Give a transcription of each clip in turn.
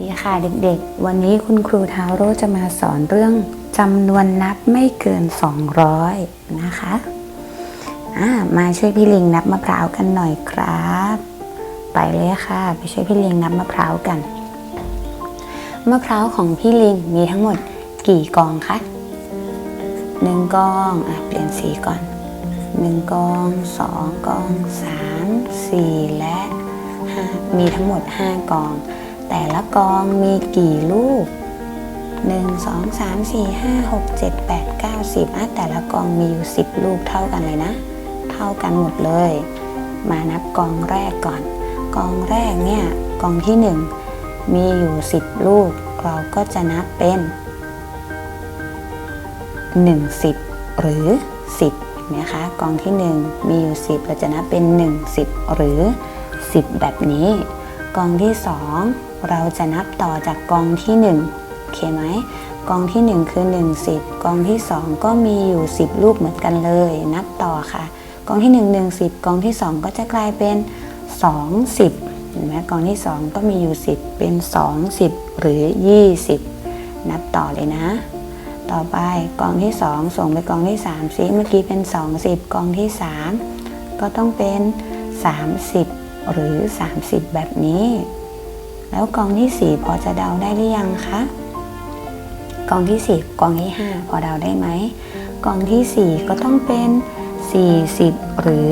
ดีค่ะเด็กๆ วันนี้คุณครูทาโร่จะมาสอนเรื่องจำนวนนับไม่เกิน 200 นะคะมาช่วยพี่ลิงนับมะพร้าวกันหน่อยครับ ไปเลยค่ะ ไปช่วยพี่ลิงนับมะพร้าวกัน มะพร้าวของพี่ลิงมีทั้งหมดกี่กองคะหนึ่งกองอะเปลี่ยนสีก่อนหนึ่งกองสองกองสามสี่และห้ามีทั้งหมดห้ากอง แต่ละกองมีกี่ลูก 1 2 3 4 5 6 7 8 9 10อะแต่ละกองมีอยู่ 10 ลูกเท่ากันเลยนะ เท่ากันหมดเลย มานับกองแรกก่อน กองแรกเนี่ยกองที่ 1 มีอยู่ 10 ลูก เราก็จะนับเป็น 1 10 หรือ 10นะคะกองที่ 1 มีอยู่ 10 เราจะนับเป็น 1 10 หรือ 10 แบบนี้ กองที่ 2 เราจะนับต่อจากกองที่1โอเคไหมกองที่ 1 คือ 1 10 กองที่ 2 ก็มีอยู่ 10 ลูกเหมือนกันเลย นับต่อค่ะ กองที่ 1 1 10 กองที่ 2 ก็จะกลายเป็น 2 10เห็นไหมกองที่ 2 ก็มีอยู่ 10 เป็น 2 10 หรือ 20 นับต่อเลยนะ ต่อไปกองที่ 2 ส่งไปกองที่3ซิเมื่อกี้เป็น20กองที่ 3 ก็ต้องเป็น 30 หรือ 30 แบบนี้ แล้วกองที่ 4 พอจะเดาได้หรือยังคะกองที่ 10 กองที่ 5 พอเดาได้ไหมกองที่ 4 ก็ต้องเป็น 40 หรือ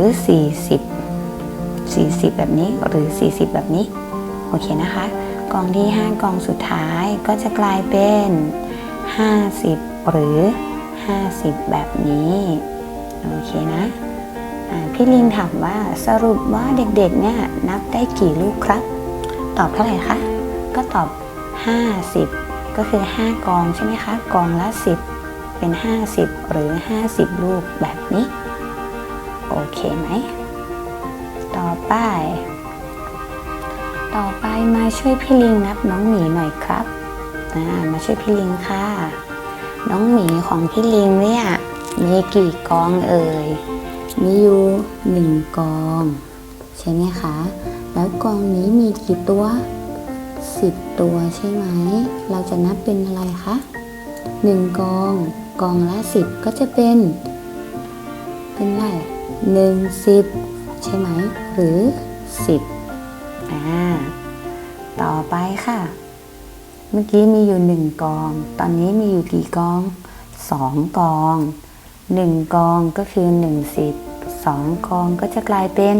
40 40 แบบนี้หรือ 40 แบบนี้โอเคนะคะกองที่ 5 กองสุดท้ายก็จะกลายเป็น 50 หรือ 50 แบบนี้ โอเคนะ พี่ลิงถามว่าสรุปว่าเด็กๆเนี่ยนับได้กี่ลูกครับ ตอบเท่าไหร่คะ ก็ตอบ 50 ก็คือ 5 กองใช่ไหมคะ กองละ 10 เป็น 50 หรือ 50 ลูกแบบนี้ โอเคไหม ต่อไป ต่อไปมาช่วยพี่ลิงนับน้องหมีหน่อยครับมาช่วยพี่ลิงค่ะ น้องหมีของพี่ลิงเนี่ยมีกี่กองเอ่ย มีอยู่หนึ่งกอง ใช่ไหมคะ แล้วกองนี้มีกี่ตัวสิบตัวใช่ไหม เราจะนับเป็นอะไรคะหนึ่งกอง กองละสิบก็จะเป็น เป็นไรหนึ่งสิบใช่ไหม หรือสิบอ่า ต่อไปค่ะ เมื่อกี้มีอยู่หนึ่งกอง ตอนนี้มีอยู่กี่กองสองกองหนึ่งกองก็คือหนึ่งสิบ สองกองก็จะกลายเป็น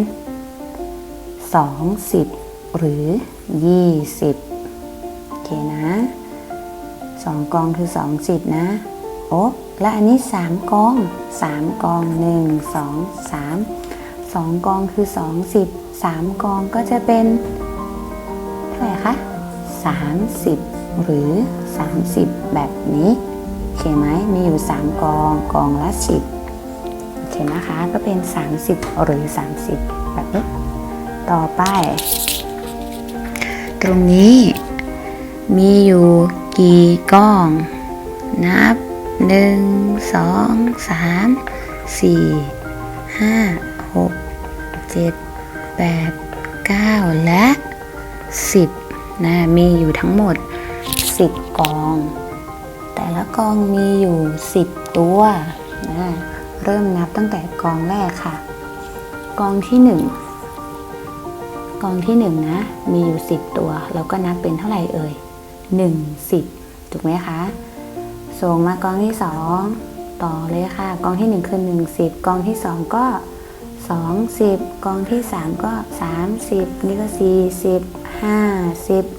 สองสิบหรือยี่สิบโอเคนะสองกองคือสองสิบนะโอ้และอันนี้สามกองสามกองหนึ่งสองสามสองกองคือสองสิบสามกองก็จะเป็นเท่าไหร่คะ 30 หรือ 30 แบบนี้ โอเคไหมมีอยู่ 3 กอง กองละ 10 เคนนะคะก็เป็น 30 หรือ 30 แบบนี้ต่อไป ตรงนี้มีอยู่กี่กอง นับ 1 2 3 4 5 6 7 8 9 และ 10นะมีอยู่ทั้งหมด 10 กอง แต่ละกองมีอยู่ 10 ตัวนะ เริ่มนับตั้งแต่กองแรกค่ะ กองที่ 1 กองที่ 1 นะ มีอยู่ 10 ตัว เราก็นับเป็นเท่าไหร่เอ่ย 1 10 ถูกไหมคะ ส่งมากองที่ 2 ต่อเลยค่ะ กองที่ 1 คือ 1 10 กองที่ 2 ก็20กองที่ 3 ก็ 30 นี่ก็ 40 50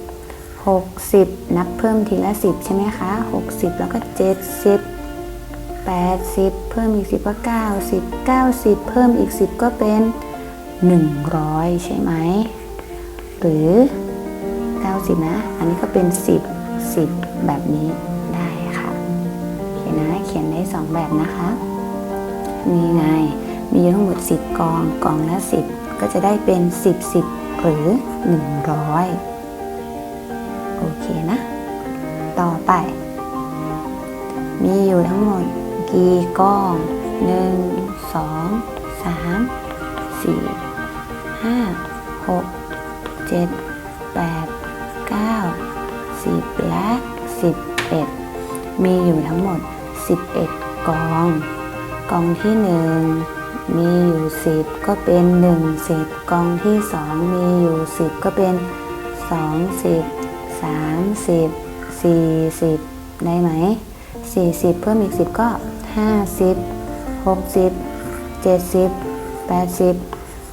60 นับเพิ่มทีละ 10 ใช่ไหมคะ 60 แล้วก็ 70 80 เพิ่มอีก 10 ก็ 90 90 เพิ่มอีก 10 ก็เป็น 100 ใช่ไหม หรือ 90 นะ อันนี้ก็เป็น 10 10 แบบนี้ได้ค่ะโอเคนะ เขียนได้ 2 แบบนะคะนี่ไง มีทั้งหมด 10 กอง กองละ 10 ก็จะได้เป็น 10 10 หรือ 100 โอเคนะ ต่อไปมีอยู่ทั้งหมด กี่กอง1 2 3 4 5 6 7 8 9 10และ11มีอยู่ทั้งหมด11กอง กองที่1มีอยู่10ก็เป็น1 10กองที่2มีอยู่10ก็เป็น2 10 30 40ได้ไหม40เพิ่มอีก10ก็ 50 60 70 80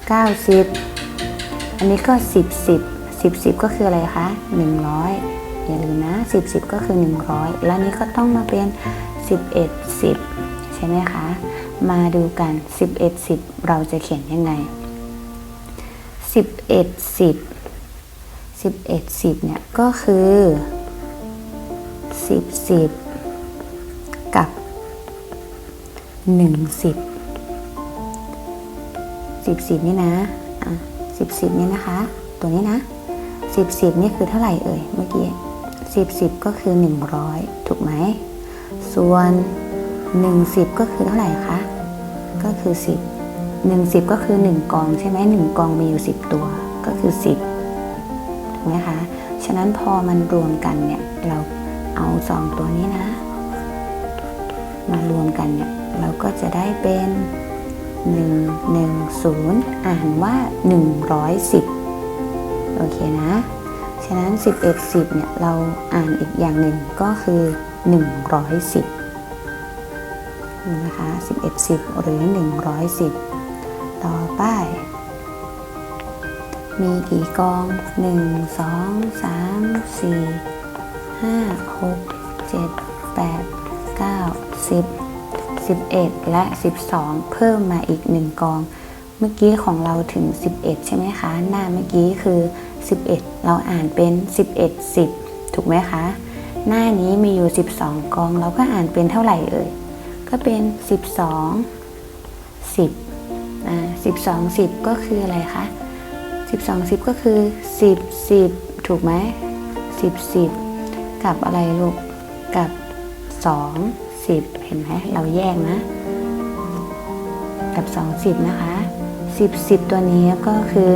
90อันนี้ก็10 10 10 10ก็คืออะไรคะ100อย่าลืมนะ10 10ก็คือ100แล้วนี้ก็ต้องมาเป็น11 10ใช่ไหมคะ มาดูกัน11 10เราจะเขียนยังไง11 10 11 10เนี่ยก็คือ10 10กับ 1 10สิบสิบสิบนี่นะอะสิบสิบนี่นะคะ ตัวนี้นะสิบสิบนี่คือเท่าไหร่เอ่ยเมื่อกี้สิบสิบก็คือหนึ่งร้อยถูกไหม ส่วนหนึ่งสิบก็คือเท่าไหร่คะก็คือสิบหนึ่งสิบก็คือหนึ่งกองใช่ไหมหนึ่งกองมีอยู่สิบตัวก็คือสิบถูกไหมคะฉะนั้นพอมันรวมกันเนี่ยเราเอาสองตัวนี้นะ มารวมกันเนี่ย เราก็จะได้เป็น 110 อ่านว่า 110 โอเคนะ ฉะนั้น 11 10 เนี่ย เราอ่านอีกอย่างหนึ่งก็คือ 110 นะคะ 11 10 หรือ 110 ต่อไป มีกี่กอง 1 2 3 4 5 6 7 8 9 10 11 และ 12 เพิ่มมาอีก 1 กอง เมื่อกี้ของเราถึง 11 ใช่ไหมคะ หน้าเมื่อกี้คือ 11 เราอ่านเป็น 11 10 ถูกไหมคะ หน้านี้มีอยู่ 12 กอง เราก็อ่านเป็นเท่าไหร่เอ่ย ก็เป็น 12 10อ่า12 10 ก็คืออะไรคะ 12 10 ก็คือ 10 10 ถูกไหม10 10 กับอะไรลูก กับ 2 10เห็นไหมเราแยกนะ กับ2 10นะคะ10 10ตัวนี้ก็คือ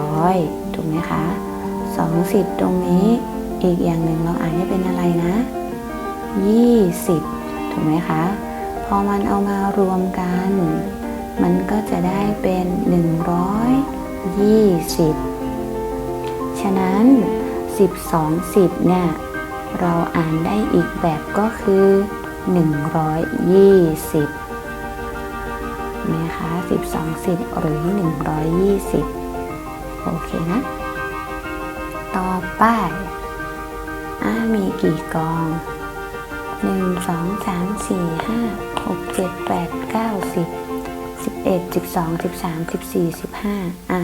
100ถูกไหมคะ2 10ตรงนี้อีกอย่างหนึ่งเราอ่านให้เป็นอะไรนะ20ถูกไหมคะพอมันเอามารวมกัน มันก็จะได้เป็น120ฉะนั้น12 10เนี่ยเราอ่านได้อีกแบบก็คือ 120นะคะ12 10 หรือ 120 โอเคนะ ต่อไปอามีกี่กอง 1 2 3 4 5 6 7 8 9 10 11 12 13 14 15 อะ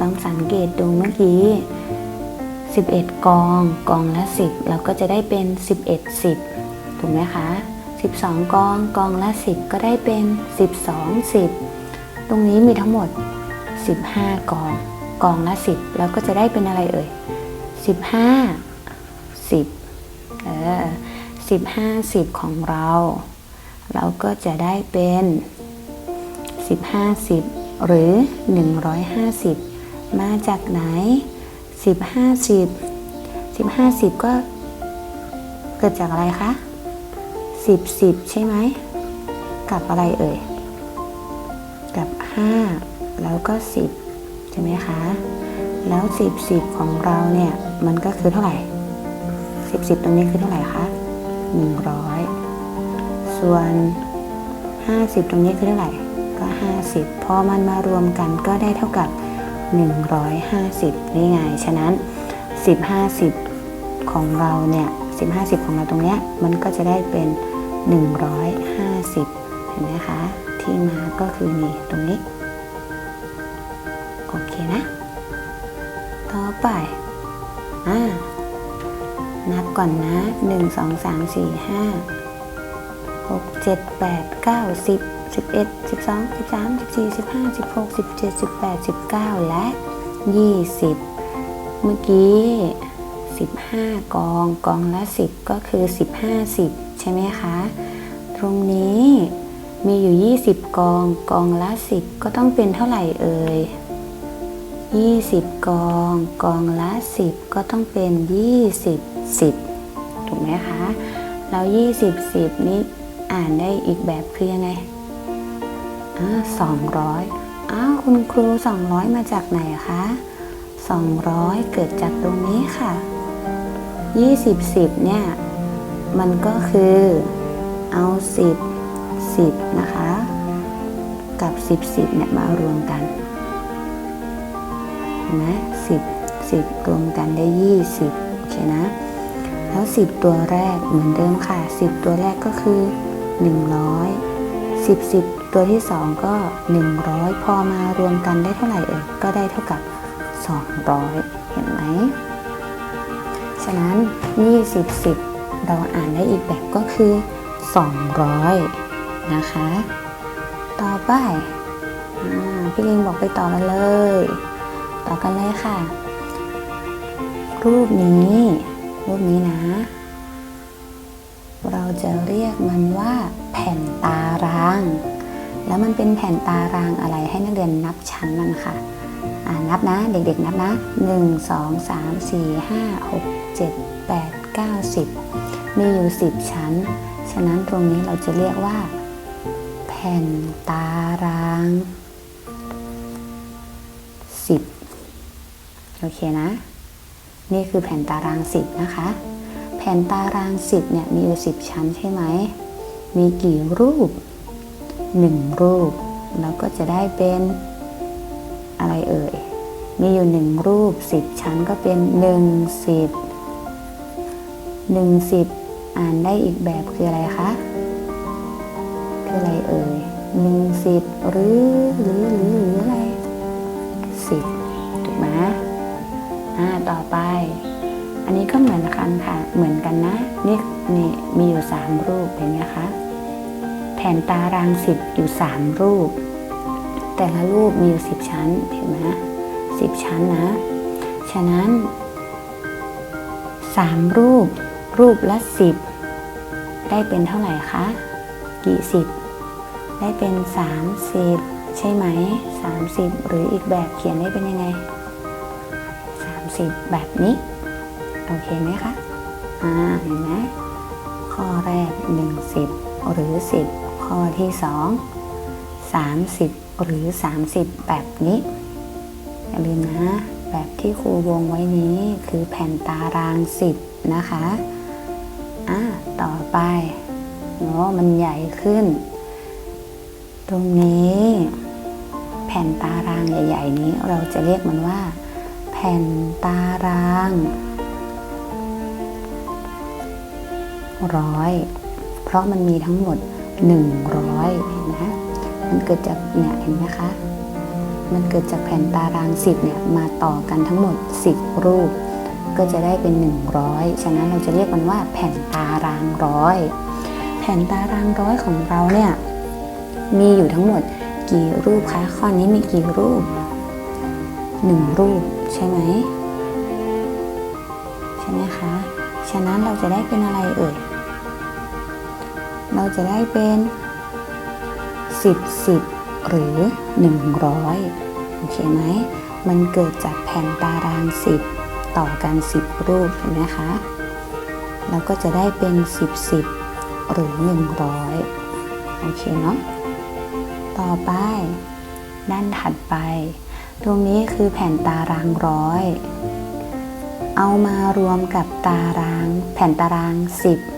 ลองสังเกตดูเมื่อกี้ 11 กอง กองละ 10 เราก็จะได้เป็น 11 10 ถูกไหมคะ 12 กองกองละ 10 ก็ได้เป็น 12 10 ตรงนี้มีทั้งหมด 15 กอง กองละ 10 แล้วก็จะได้เป็นอะไรเอ่ย 15 10เออ15 10 ของเรา เราก็จะได้เป็น 15 10 หรือ 150 มาจากไหน 15 10 15 10 ก็เกิดจากอะไรคะ 10 10ใช่ไหมกับอะไรเอ่ย กับ 5 แล้วก็ 10 ใช่ไหมคะ แล้ว 10 10 ของเราเนี่ย มันก็คือเท่าไหร่ 10 10 ตรงนี้คือเท่าไหร่คะ 100 ส่วน 50 ตรงนี้คือเท่าไหร่ ก็ 50 พอมันมารวมกันก็ได้เท่ากับ 150 นี่ไง ฉะนั้น 10 50 ของเราเนี่ย 10 50 ของเราตรงเนี้ยมันก็จะได้เป็น 150 เห็นไหมคะ ที่มาก็คือนี่ตรงนี้ โอเคนะ ต่อไปอ่านับก่อนนะ 1 2 3 4 5 6 7 8 9 10 11 12 13 14 15 16 17 18 19 และ 20 เมื่อกี้ 15 กอง กองละ 10 ก็คือ 15 10 ใช่ไหมคะ ตรงนี้มีอยู่ 20 กอง กองละ 10 ก็ต้องเป็นเท่าไหร่เอ่ย20 กอง กองละ 10 ก็ต้องเป็น 20 10 ถูกไหมคะ แล้ว 20 10 นี้อ่านได้อีกแบบคือยังไงอ่า200อ้าวคุณครู 200 มาจากไหนคะ200 เกิดจากตรงนี้ค่ะ 20 10เนี่ยมันก็คือเอา 10 10 นะคะ กับ 10 10เนี่ยมารวมกันเห็นไหม10 10 รวมกันได้ 20โอเคนะ แล้ว 10 ตัวแรกเหมือนเดิมค่ะ 10 ตัวแรกก็คือ 100 10 10 ตัวที่ 2 ก็ 100 พอมารวมกันได้เท่าไหร่เอ่ยก็ได้เท่ากับ 200 เห็นไหม ฉะนั้น 20 10 เราอ่านได้อีกแบบก็คือ 200 นะคะ ต่อไปอพี่ลิงบอกไปต่อกันเลย ต่อกันเลยค่ะ รูปนี้ รูปนี้นะ เราจะเรียกมันว่าแผ่นตาราง แล้วมันเป็นแผ่นตารางอะไรให้นักเรียนนับชั้นมันค่ะ นับนะเด็กๆนับนะ 1 2 3 4 5 6 7 8 9 10 มีอยู่ 10 ชั้น ฉะนั้นตรงนี้เราจะเรียกว่า แผ่นตาราง 10 โอเคนะ นี่คือแผ่นตาราง 10 นะคะ แผ่นตาราง 10เนี่ยมีอยู่ 10 ชั้นใช่ไหม มีกี่รูป 1 รูปแล้วก็จะได้เป็น อะไรเอ่ย มีอยู่1รูป10ชั้นก็เป็น1 10 1 10อ่านได้อีกแบบคืออะไรคะ คืออะไรเอ่ยหนึ่งสิบหรือหรือหรือหรืออะไรสิบถูกไหมอ่าต่อไป อันนี้ก็เหมือนกันค่ะ เหมือนกันนะ นี่นี่มีอยู่สามรูปเห็นไหมคะ แผ่นตารางสิบอยู่สามรูป แต่ละรูปมีอยู่สิบชั้นเห็นไหมสิบชั้นนะ ฉะนั้นสามรูป รูปละสิบได้เป็นเท่าไหร่คะ กี่สิบได้เป็น30ใช่ไหม30หรืออีกแบบเขียนได้เป็นยังไง30แบบนี้ โอเคไหมคะ อ่า เห็นไหมข้อแรก10หรือ10ข้อที่2 30 หรือ 30 แบบนี้ อย่าลืมนะ แบบที่ครูวงไว้นี้คือแผ่นตาราง 10 นะคะอ่าต่อไปเนาะมันใหญ่ขึ้น ตรงนี้ แผ่นตารางใหญ่ ๆ นี้เราจะเรียกมันว่า แผ่นตารางร้อยเพราะมันมีทั้งหมด 100เห็นไหม มันเกิดจากเนี่ยเห็นไหมคะ มันเกิดจากแผ่นตาราง10เนี่ยมาต่อกันทั้งหมด 10 รูป ก็จะได้เป็น 100 ฉะนั้นเราจะเรียกมันว่าแผ่นตารางร้อยแผ่นตารางร้อยของเราเนี่ยมีอยู่ทั้งหมดกี่รูปคะข้อนี้มีกี่รูปหนึ่งรูปใช่ไหมใช่ไหมคะฉะนั้นเราจะได้เป็นอะไรเอ่ยเราจะได้เป็น สิบสิบหรือหนึ่งร้อยโอเคไหม มันเกิดจากแผ่นตารางสิบต่อกันสิบรูปเห็นไหมคะเราก็จะได้เป็นสิบสิบหรือหนึ่งร้อยโอเคเนาะ ต่อไปด้านถัดไป ตรงนี้คือแผ่นตารางร้อย เอามารวมกับตาราง แผ่นตาราง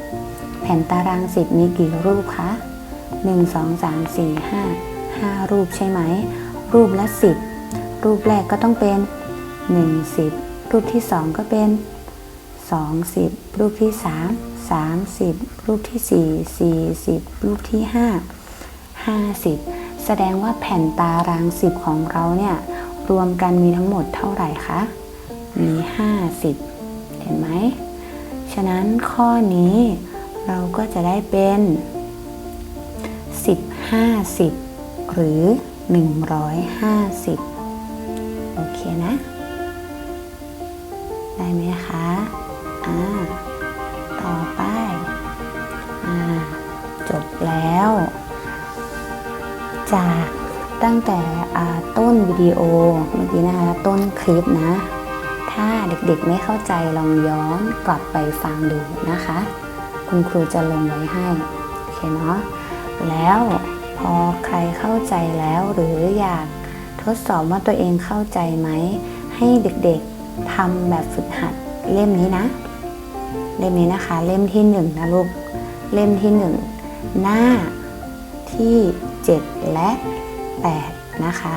10 แผ่นตาราง 10 มีกี่รูปคะ 1 2 3 4 5 5 รูปใช่ไหม รูปละ 10 รูปแรกก็ต้องเป็น 1 10 รูปที่ 2 ก็เป็น 2 10 รูปที่ 3 30 รูปที่ 4 40 รูปที่ 5 50 แสดงว่าแผ่นตาราง 10 ของเราเนี่ยรวมกันมีทั้งหมดเท่าไหร่คะ มี 50 เห็นไหม ฉะนั้นข้อนี้เราก็จะได้เป็น 150 หรือ 150 โอเคนะ ได้ไหมคะอ่าต่อไปอ่าจบแล้ว จากตั้งแต่อ่าต้นวิดีโอเมื่อกี้นะคะต้นคลิปนะ ถ้าเด็กๆไม่เข้าใจลองย้อนกลับไปฟังดูนะคะ คุณครูจะลงไว้ให้ โอเคเนาะแล้ว พอใครเข้าใจแล้วหรืออยากทดสอบว่าตัวเองเข้าใจไหม ให้เด็กๆทำแบบฝึกหัดเล่มนี้นะ เล่มนี้นะคะ เล่มที่หนึ่งนะลูก เล่มที่หนึ่งหน้าที่ 7 และ 8 นะคะ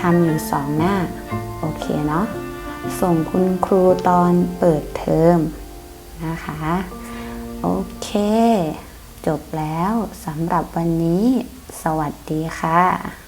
ทำอยู่ 2 หน้า โอเคเนาะส่งคุณครูตอนเปิดเทอมนะคะ โอเค จบแล้วสำหรับวันนี้ สวัสดีค่ะ